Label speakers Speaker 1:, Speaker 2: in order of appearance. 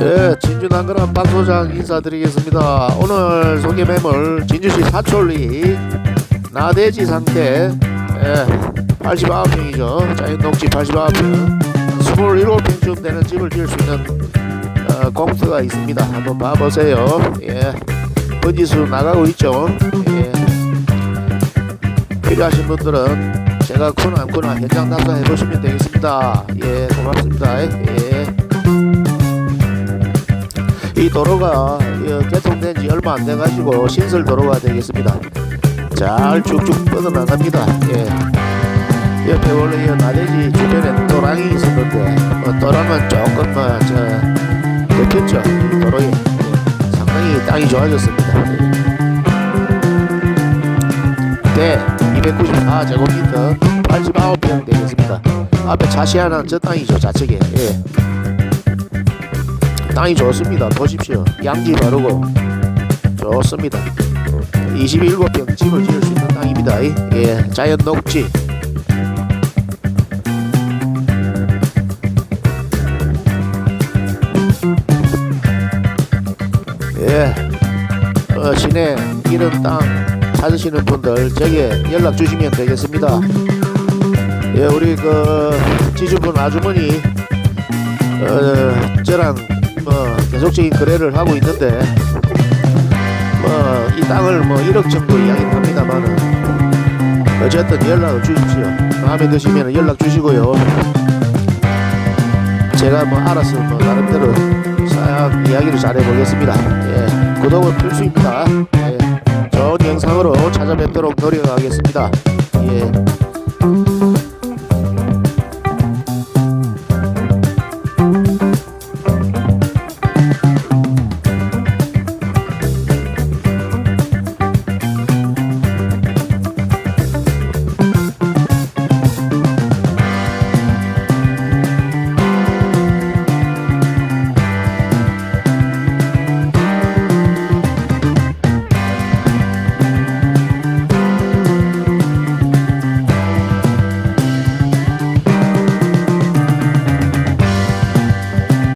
Speaker 1: 예, 진주 난그란 박 소장 인사드리겠습니다. 오늘 소개 매물 진주시 사촌리 나대지 상태 예, 89평이죠. 자연 녹지 89평 27평쯤 되는 집을 지을 수 있는 어, 공터가 있습니다. 한번 봐보세요. 예, 번지수 나가고 있죠. 예, 필요하신 분들은 제가 안 코너 현장 답사 해 보시면 되겠습니다. 예, 고맙습니다. 예. 이 도로가 예, 개통된 지 얼마 안 돼가지고 신설 도로가 되겠습니다. 잘 쭉쭉 뻗어나갑니다. 예. 옆에 원래 이 나대지 주변에 도랑이 있었는데 어, 도랑은 조금 뭐저 덮였죠. 이 도로에 예. 상당히 땅이 좋아졌습니다. 네, 294제곱미터 89평 되겠습니다. 앞에 자시하는 저 땅이죠, 좌측에. 예. 땅이 좋습니다. 보십시오. 양지 바르고 좋습니다. 27평 집을 지을 수 있는 땅입니다. 예, 자연 녹지. 예, 어, 시내 이런 땅 찾으시는 분들 저게 연락 주시면 되겠습니다. 예, 우리 그 지주분 아주머니 어, 저랑 뭐 계속적인 거래를 하고 있는데 뭐 이 땅을 뭐 1억 정도 이야기를 합니다만은 어쨌든 연락을 주십시오. 마음에 드시면 연락 주시고요. 제가 뭐 알아서 뭐 나름대로 싹 이야기를 잘 해보겠습니다. 예, 구독은 필수입니다. 예, 좋은 영상으로 찾아뵙도록 노력하겠습니다. 예.